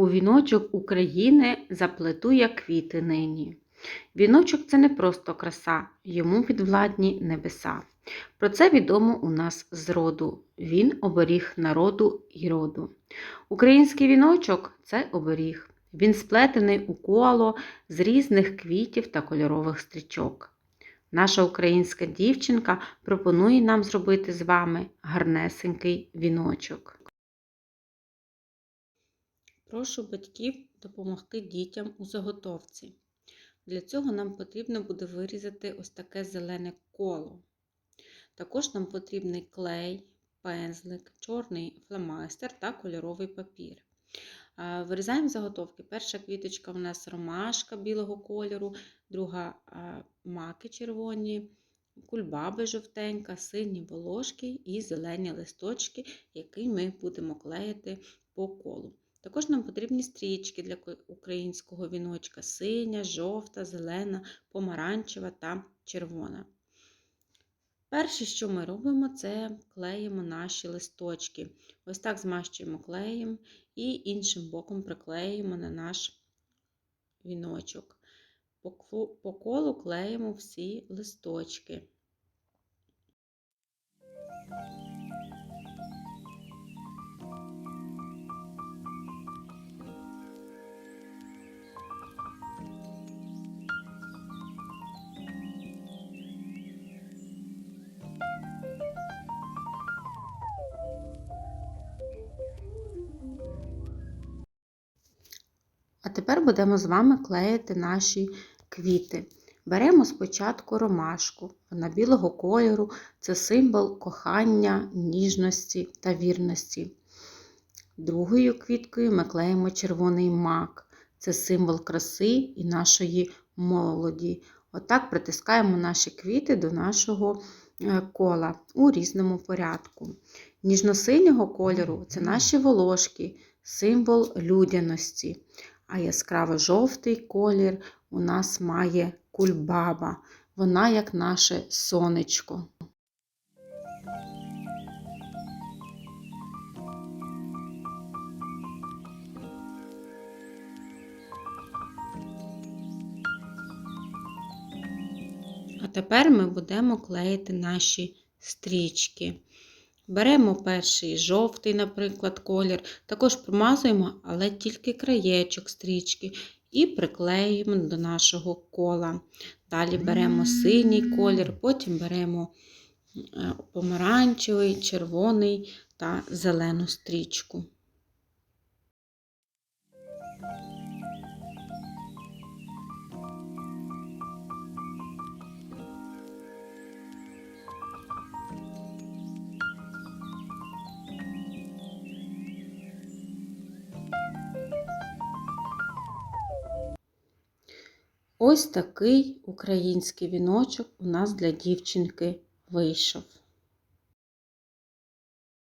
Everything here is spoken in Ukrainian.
У віночок України заплету я квіти нині. Віночок це не просто краса, йому підвладні небеса. Про це відомо у нас з роду. Він оберіг народу і роду. Український віночок це оберіг. Він сплетений у коло з різних квітів та кольорових стрічок. Наша українська дівчинка пропонує нам зробити з вами гарнесенький віночок. Прошу батьків допомогти дітям у заготовці. Для цього нам потрібно буде вирізати ось таке зелене коло. Також нам потрібний клей, пензлик, чорний фломастер та кольоровий папір. Вирізаємо заготовки. Перша квіточка у нас ромашка білого кольору, друга маки червоні, кульбаби жовтенька, сині волошки і зелені листочки, які ми будемо клеїти по колу. Також нам потрібні стрічки для українського віночка: синя, жовта, зелена, помаранчева та червона. Перше, що ми робимо, це клеїмо наші листочки. Ось так змащуємо клеєм і іншим боком приклеїмо на наш віночок. По колу клеїмо всі листочки. А тепер будемо з вами клеїти наші квіти. Беремо спочатку ромашку. Вона білого кольору це символ кохання, ніжності та вірності. Другою квіткою ми клеїмо червоний мак. Це символ краси і нашої молоді. Отак притискаємо наші квіти до нашого кола у різному порядку. Ніжно-синього кольору це наші волошки, символ людяності. А яскраво-жовтий колір у нас має кульбаба. Вона як наше сонечко. А тепер ми будемо клеїти наші стрічки. Беремо перший жовтий, наприклад, колір, також промазуємо, але тільки краєчок стрічки, і приклеїмо до нашого кола. Далі беремо синій колір, потім беремо е, помаранчевий, червоний та зелену стрічку. Ось такий український віночок у нас для дівчинки вийшов.